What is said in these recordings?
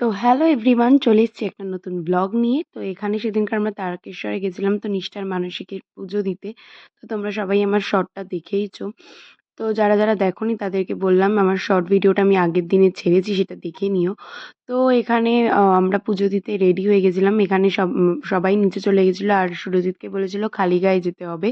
তো hello everyone চলে এসেছি একটা নতুন ব্লগ নিয়ে। তো এখানে সেদিনকার আমরা তারকেশ্বরে গেছিলাম তো নিষ্ঠার মানসিকের পুজো দিতে। তো তোমরা সবাই আমার শর্টটা দেখেইছো। তো যারা যারা দেখোনি তাদেরকে বললাম আমার শর্ট ভিডিওটা আমি আগের দিনে ছেড়েছি, সেটা দেখে নিও। তো এখানে আমরা পুজো দিতে রেডি হয়ে গেছিলাম। এখানে সব সবাই নিচে চলে গেছিল আর সুরজিৎকে বলেছিল, খালি গায়ে যেতে হবে।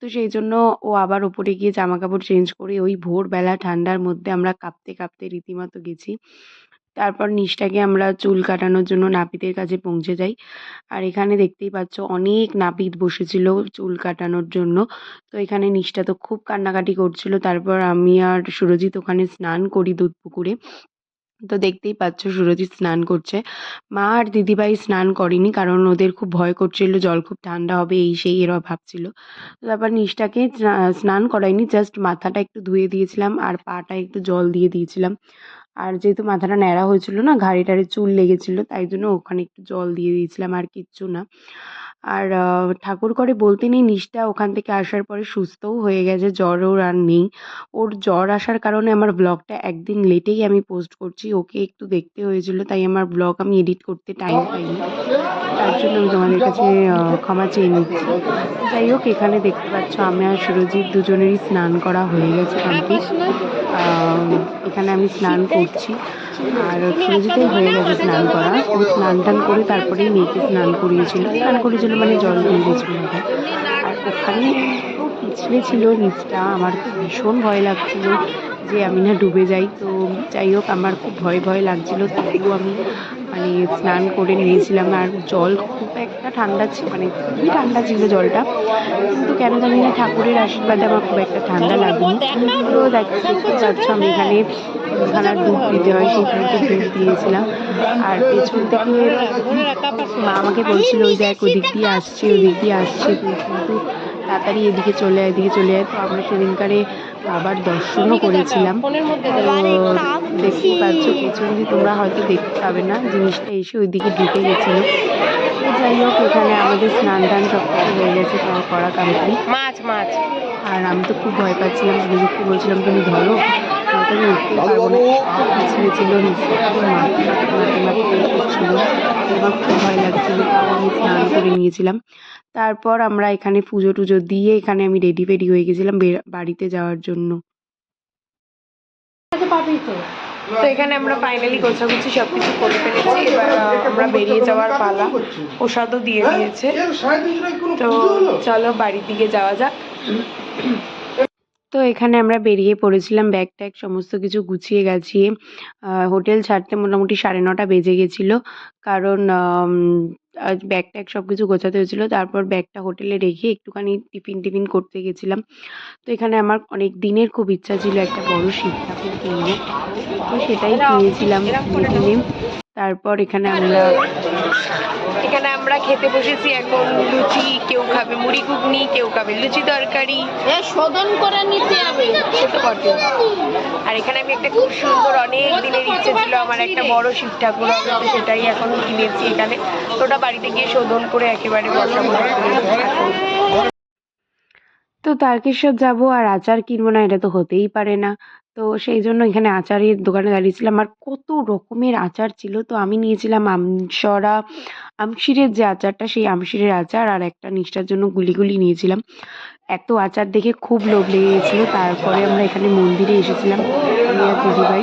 তো সেই জন্য ও আবার ওপরে গিয়ে জামা কাপড় চেঞ্জ করে ওই ভোরবেলা ঠান্ডার মধ্যে আমরা কাঁপতে কাঁপতে রীতিমতো গেছি। তারপর নিশটাকে আমরা চুল কাটানোর জন্য নাপিতের কাছে পৌঁছে যাই। আর এখানে দেখতেই পাচ্ছ অনেক নাপিত বসেছিল চুল কাটানোর জন্য। তো এখানে নিশটা তো খুব কান্নাকাটি করছিল। তারপর আমি আর সুরজিৎ ওখানে স্নান করি দুধ পুকুরে। তো দেখতেই পাচ্ছ সুরজিৎ স্নান করছে। মা আর দিদিভাই স্নান করেনি কারণ ওদের খুব ভয় করছিল, জল খুব ঠান্ডা হবে, এই সেই এরা ভাবছিল। তারপর নিশটাকে স্নান করাইনি, জাস্ট মাথাটা একটু ধুয়ে দিয়েছিলাম আর পাটা একটু জল দিয়ে দিয়েছিলাম। আর যেহেতু মাথাটা ন্যাড়া হয়েছিল না ঘাড়ে টাড়ে চুল লেগেছিল, তাই জন্য ওখানে একটু জল দিয়ে দিয়েছিলাম আর কিচ্ছু না। আর ঠাকুর করে বলতে নেই, নিষ্ঠা ওখান থেকে আসার পরে সুস্থও হয়ে গেছে জ্বর ওর আর নেই। ওর জ্বর আসার কারণে আমার ব্লগটা একদিন লেটেই আমি পোস্ট করছি, ওকে একটু দেখতে হয়েছিল, তাই আমার ব্লগ আমি এডিট করতে টাইম পাইনি। তার জন্য আমি তোমাদের কাছে ক্ষমা চেয়ে নিচ্ছি। যাই হোক, এখানে দেখতে পাচ্ছ আমি আর সুরজিৎ দুজনেরই স্নান করা হয়ে গেছে কমপ্লিট এখানে আমি স্নান করছি। আর সুরজিতের হয়ে গেছে স্নান করা। স্নান টান করে তারপরেই মেয়েকে স্নান করিয়েছিল। স্নান করিয়েছিল মানে জল দিয়ে মাথায়। আর ওখানে তো পিছলে ছিল নিচটা। আমার ভীষণ ভয় লাগছিল যে আমি না ডুবে যাই। তো যাই হোক, আমার খুব ভয় ভয় লাগছিল। তবুও আমি মানে স্নান করে নিয়েছিলাম আর জল খুব একটা ঠান্ডা ছিল মানে খুবই ঠান্ডা ছিল জলটা। কিন্তু কেন জানি না ঠাকুরের আশীর্বাদে আমার খুব একটা ঠান্ডা লাগেনি। তো দেখ, দেখতে পাচ্ছ আমি এখানে খানার দুধ দিতে হয় সেইখানে দুধ দিয়েছিলাম। আর পেছন থেকে মা আমাকে বলছিল, ওই দেখ, ওদিক দিয়ে আসছে, ওদিক দিয়ে আসছে। কিন্তু তাড়াতাড়ি এদিকে চলে আয়, এদিকে চলে আয়। তো আমরা সেদিনকারে বাবার দর্শনও করেছিলাম। দেখতে পাচ্ছ পেছন দিয়ে তোমরা হয়তো দেখতে পাবে না জিনিসটা এসে ওইদিকে ঢুকে গেছিল। যাই হোক এখানে আমাদের স্নান টান সব কিছু হয়ে গেছে করা কমপ্লিট মাছ মাছ। আর আমি তো খুব ভয় পাচ্ছিলাম সুযোগকে বলছিলাম তুমি ধরো। আমি উঠতেই পারব না। ছিল নিচে করছিল আমার খুব ভয় লাগছিল তাও আমি স্নান করে নিয়েছিলাম তারপর আমরা এখানে পুজো টুজো দিয়ে এখানে আমি রেডি ফেডি হয়ে গেছিলাম বাড়িতে যাওয়ার জন্য। তো? এখানে আমরা ফাইনালি গোছাগুছি সব কিছু করে ফেলেছি। এবার আমরা বেরিয়ে যাওয়ার পালা। প্রসাদও দিয়ে দিয়েছে। তো চলো বাড়ির দিকে যাওয়া যাক। তো এখানে আমরা বেরিয়ে পড়েছিলাম ব্যাগ ট্যাগ সমস্ত কিছু গুছিয়ে গাছিয়ে। আহ, হোটেল ছাড়তে মোটামুটি সাড়ে নটা বেজে গেছিল। কারণ ব্যাগ ট্যাগ সব কিছু গোছাতে হয়েছিল। তারপর ব্যাগটা হোটেলে রেখে একটুখানি টিফিন টিফিন করতে গেছিলাম। তো এখানে আমার অনেক দিনের খুব ইচ্ছা ছিল একটা বড় শিব ঠাকুর কিনবো তো সেটাই কিনেছিলাম কিনে তারপর এখানে আমরা এখানে আমরা খেতে বসেছি এখন লুচি কেউ খাবে মুড়ি ঘুগনি কেউ খাবে লুচি তরকারি। এ শোধন করে নিতে হবে। সে তো বটে। আর এখানে আমি একটা খুব সুন্দর অনেক দিনের ইচ্ছে ছিল আমার একটা বড় শিব ঠাকুর হবে তো সেটাই এখন কিনেছি এখানে। তো ওটা বাড়িতে গিয়ে শোধন করে একেবারে বসাবো। এখন তো তারকেশ্বর যাব আর আচার কিনবো না এটা তো হতেই পারে না। তো সেই জন্য এখানে আচারের দোকানে দাঁড়িয়েছিলাম। আর কত রকমের আচার ছিল, তো আমি নিয়েছিলাম আমসরা, আমশিরের যে আচারটা, সেই আমশিরের আচার আর একটা নিষ্ঠার জন্য গুলিগুলি নিয়েছিলাম। এত আচার দেখে খুব লোভ লেগে গেছিল তারপরে আমরা এখানে মন্দিরে এসেছিলাম দিদিভাই।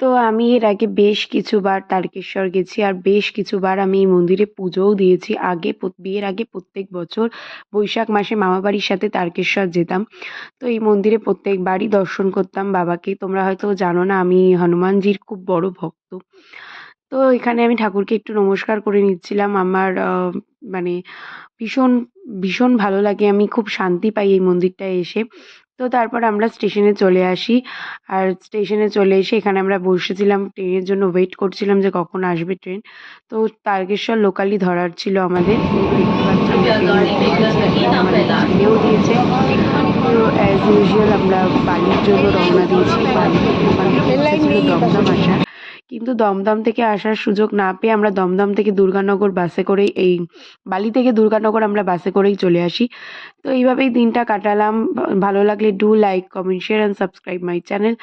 তো আমি এর আগে বেশ কিছুবার তারকেশ্বর গেছি আর বেশ কিছুবার আমি এই মন্দিরে পুজোও দিয়েছি। আগে বিয়ের আগে প্রত্যেক বছর বৈশাখ মাসে মামাবাড়ির সাথে তারকেশ্বর যেতাম। তো এই মন্দিরে প্রত্যেকবারই দর্শন করতাম বাবাকে। তোমরা হয়তো জানো না, আমি হনুমানজির খুব বড় ভক্ত। তো এখানে আমি ঠাকুরকে একটু নমস্কার করে নিচ্ছিলাম। আমার মানে ভীষণ ভীষণ ভালো লাগে। আমি খুব শান্তি পাই এই মন্দিরটায় এসে। তো তারপর আমরা স্টেশনে চলে আসি। আর স্টেশনে চলে এসে এখানে আমরা বসেছিলাম। ট্রেনের জন্য ওয়েট করছিলাম যে কখন আসবে ট্রেন তো তারকেশ্বর লোকালি ধরার ছিল আমাদের। ছেড়েও দিয়েছে। তো অ্যাজ ইউজুয়াল আমরা বালির জন্য রওনা দিয়েছি। বালি দমদম আসার কিন্তু দমদম থেকে আসার সুযোগ না পেয়ে আমরা দমদম থেকে দুর্গানগর বাসে করেই এই বালি থেকে দুর্গানগর আমরা বাসে করেই চলে আসি। তো এইভাবেই দিনটা কাটালাম। ভালো লাগলে do like comment share and subscribe my channel